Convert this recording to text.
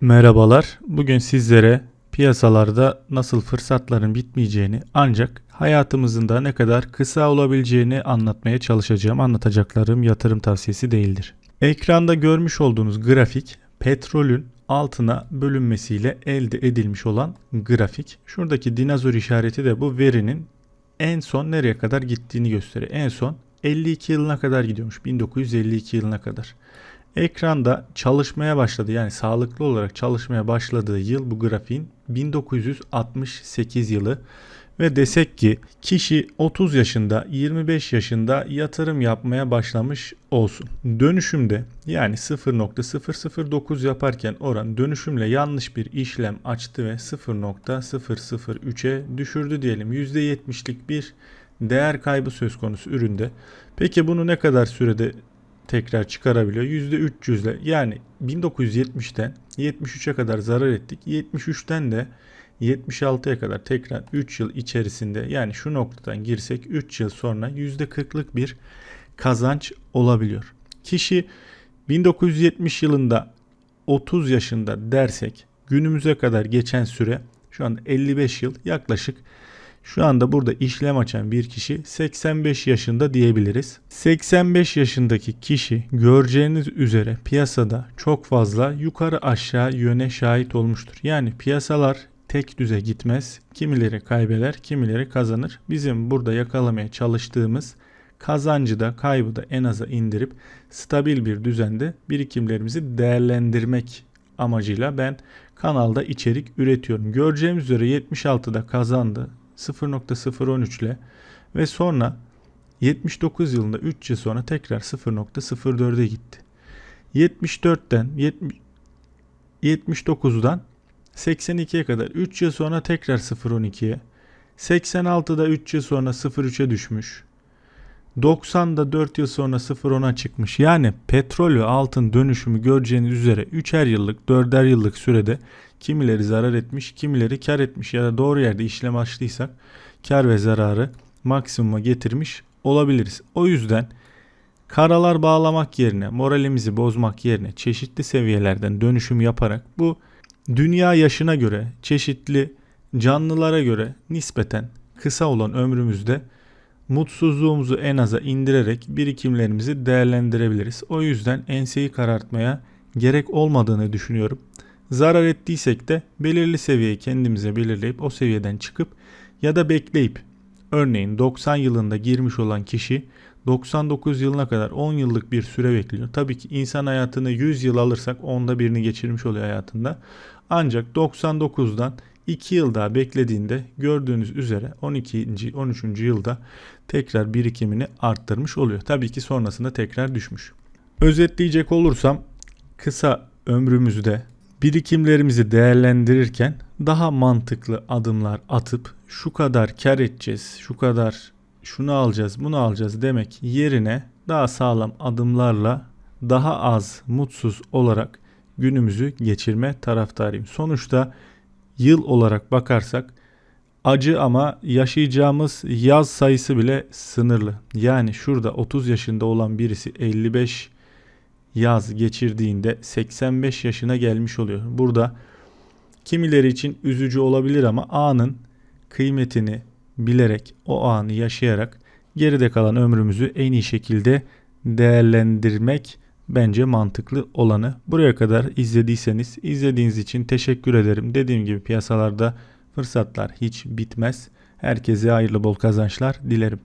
Merhabalar. Bugün sizlere piyasalarda nasıl fırsatların bitmeyeceğini ancak hayatımızın da ne kadar kısa olabileceğini anlatmaya çalışacağım. Anlatacaklarım yatırım tavsiyesi değildir. Ekranda görmüş olduğunuz grafik petrolün altına bölünmesiyle elde edilmiş olan grafik. Şuradaki dinozor işareti de bu verinin en son nereye kadar gittiğini gösteriyor. En son 52 yılına kadar gidiyormuş. 1952 yılına kadar. Ekranda çalışmaya başladı yani sağlıklı olarak çalışmaya başladığı yıl bu grafiğin 1968 yılı ve desek ki kişi 30 yaşında 25 yaşında yatırım yapmaya başlamış olsun. Dönüşümde yani 0.009 yaparken oran dönüşümle yanlış bir işlem açtı ve 0.003'e düşürdü diyelim. %70'lik bir değer kaybı söz konusu üründe. Peki bunu ne kadar sürede tekrar çıkarabiliyor. %300 ile yani 1970'ten 73'e kadar zarar ettik. 73'ten de 76'ya kadar tekrar 3 yıl içerisinde yani şu noktadan girsek 3 yıl sonra %40'lık bir kazanç olabiliyor. Kişi 1970 yılında 30 yaşında dersek günümüze kadar geçen süre şu an 55 yıl yaklaşık şu anda burada işlem açan bir kişi 85 yaşında diyebiliriz. 85 yaşındaki kişi göreceğiniz üzere piyasada çok fazla yukarı aşağı yöne şahit olmuştur. Yani piyasalar tek düze gitmez. Kimileri kaybeder, kimileri kazanır. Bizim burada yakalamaya çalıştığımız kazancı da kaybı da en aza indirip stabil bir düzende birikimlerimizi değerlendirmek amacıyla ben kanalda içerik üretiyorum. Göreceğimiz üzere 76'da kazandı. 0.013 ile ve sonra 79 yılında 3 yıl sonra tekrar 0.04'e gitti. 74'ten 79'dan 82'ye kadar 3 yıl sonra tekrar 0.12'ye 86'da 3 yıl sonra 0.3'e düşmüş. 90'da 4 yıl sonra 0.10'a çıkmış. Yani petrol ve altın dönüşümü göreceğiniz üzere 3'er yıllık 4'er yıllık sürede kimileri zarar etmiş kimileri kar etmiş ya da doğru yerde işlem açtıysak kar ve zararı maksimuma getirmiş olabiliriz. O yüzden karalar bağlamak yerine moralimizi bozmak yerine çeşitli seviyelerden dönüşüm yaparak bu dünya yaşına göre çeşitli canlılara göre nispeten kısa olan ömrümüzde mutsuzluğumuzu en aza indirerek birikimlerimizi değerlendirebiliriz. O yüzden enseyi karartmaya gerek olmadığını düşünüyorum. Zarar ettiysek de belirli seviyeyi kendimize belirleyip o seviyeden çıkıp ya da bekleyip örneğin 90 yılında girmiş olan kişi 99 yılına kadar 10 yıllık bir süre bekliyor. Tabii ki insan hayatını 100 yıl alırsak onda birini geçirmiş oluyor hayatında. Ancak 99'dan 2 yıl daha beklediğinde gördüğünüz üzere 12. 13. yılda tekrar birikimini arttırmış oluyor. Tabii ki sonrasında tekrar düşmüş. Özetleyecek olursam kısa ömrümüzde birikimlerimizi değerlendirirken daha mantıklı adımlar atıp şu kadar kar edeceğiz, şu kadar şunu alacağız, bunu alacağız demek yerine daha sağlam adımlarla daha az mutsuz olarak günümüzü geçirme taraftarıyım. Sonuçta yıl olarak bakarsak acı ama yaşayacağımız yaz sayısı bile sınırlı. Yani şurada 30 yaşında olan birisi 55 yaz geçirdiğinde 85 yaşına gelmiş oluyor. Burada kimileri için üzücü olabilir ama anın kıymetini bilerek o anı yaşayarak geride kalan ömrümüzü en iyi şekilde değerlendirmek bence mantıklı olanı. Buraya kadar izlediyseniz izlediğiniz için teşekkür ederim. Dediğim gibi piyasalarda fırsatlar hiç bitmez. Herkese hayırlı bol kazançlar dilerim.